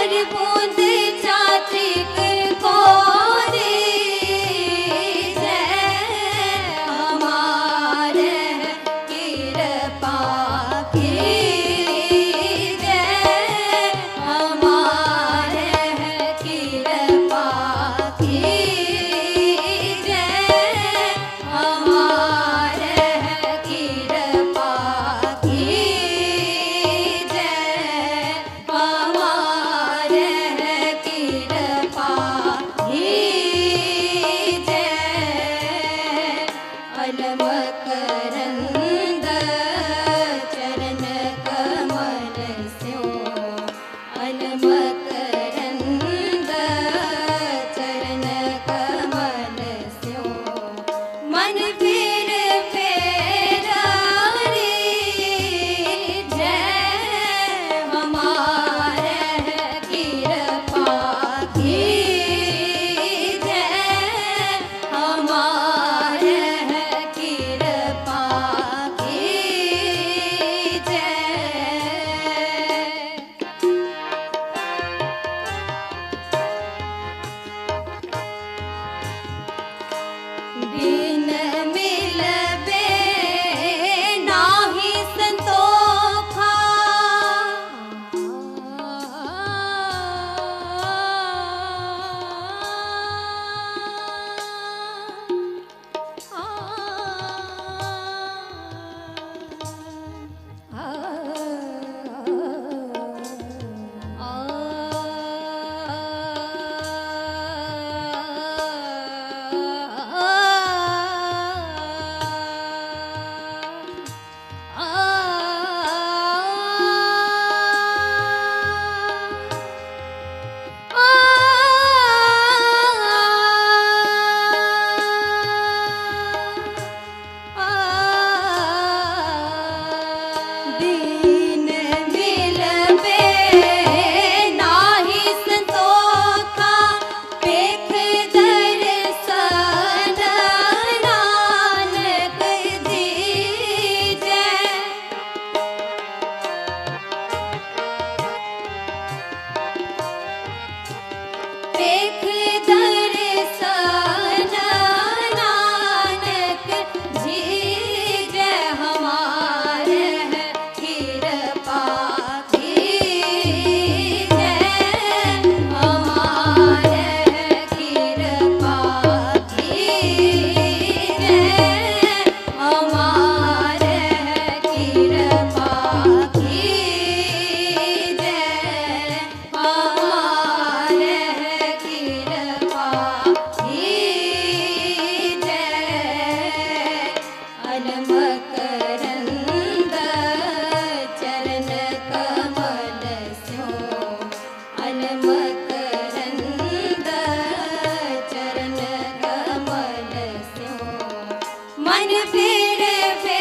আর বোঁদে मन फिर फेरा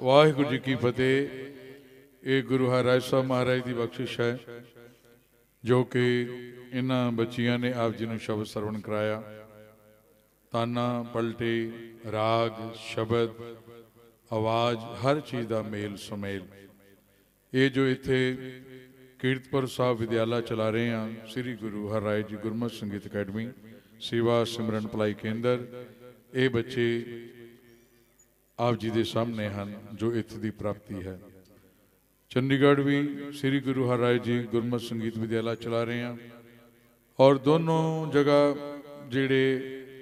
ਵਾਹਿਗੁਰੂ ਜੀ ਕੀ ਫਤਿਹ। ਇਹ ਗੁਰੂ ਹਰਿਰਾਜ ਸਾਹਿਬ ਮਹਾਰਾਜ ਦੀ ਬਖਸ਼ਿਸ਼ ਹੈ, ਜੋ ਕਿ ਇਹਨਾਂ ਬੱਚੀਆਂ ਨੇ ਆਪ ਜੀ ਨੂੰ ਸ਼ਬਦ ਸਰਵਣ ਕਰਾਇਆ। ਤਾਨਾ, ਪਲਟੇ, ਰਾਗ, ਸ਼ਬਦ, ਆਵਾਜ਼, ਹਰ ਚੀਜ਼ ਦਾ ਮੇਲ ਸੁਮੇਲ। ਇਹ ਜੋ ਇੱਥੇ ਕੀਰਤਪੁਰ ਸਾਹਿਬ ਵਿਦਿਆਲਾ ਚਲਾ ਰਹੇ ਹਾਂ, ਸ੍ਰੀ ਗੁਰੂ ਹਰਿਰਾਜ ਜੀ ਗੁਰਮਤਿ ਸੰਗੀਤ ਅਕੈਡਮੀ, ਸੇਵਾ ਸਿਮਰਨ ਭਲਾਈ ਕੇਂਦਰ, ਇਹ ਬੱਚੇ ਆਪ ਜੀ ਦੇ ਸਾਹਮਣੇ ਹਨ, ਜੋ ਇੱਥੇ ਦੀ ਪ੍ਰਾਪਤੀ ਹੈ। ਚੰਡੀਗੜ੍ਹ ਵੀ ਸ੍ਰੀ ਗੁਰੂ ਹਰਿਰਾਜ ਜੀ ਗੁਰਮਤਿ ਸੰਗੀਤ ਵਿਦਿਆਲਾ ਚਲਾ ਰਹੇ ਹਾਂ। ਔਰ ਦੋਨੋਂ ਜਗ੍ਹਾ ਜਿਹੜੇ